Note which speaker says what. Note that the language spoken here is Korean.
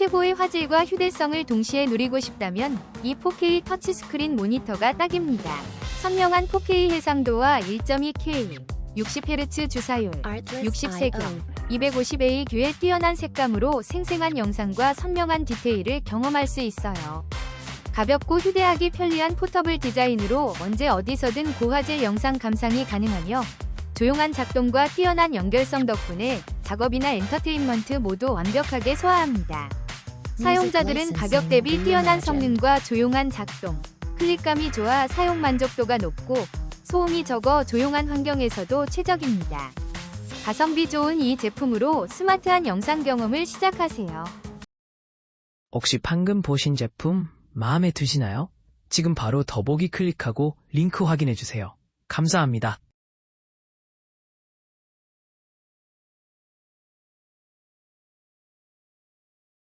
Speaker 1: 최고의 화질과 휴대성을 동시에 누리고 싶다면 이 4K 터치스크린 모니터가 딱입니다. 선명한 4K 해상도와 1.2K, 60Hz 주사율, 60세경, 250AQ의 뛰어난 색감으로 생생한 영상과 선명한 디테일을 경험할 수 있어요. 가볍고 휴대하기 편리한 포터블 디자인으로 언제 어디서든 고화질 영상 감상이 가능하며 조용한 작동과 뛰어난 연결성 덕분에 작업이나 엔터테인먼트 모두 완벽하게 소화합니다. 사용자들은 가격 대비 뛰어난 성능과 조용한 작동, 클릭감이 좋아 사용 만족도가 높고 소음이 적어 조용한 환경에서도 최적입니다. 가성비 좋은 이 제품으로 스마트한 영상 경험을 시작하세요.
Speaker 2: 혹시 방금 보신 제품 마음에 드시나요? 지금 바로 더보기 클릭하고 링크 확인해 주세요. 감사합니다.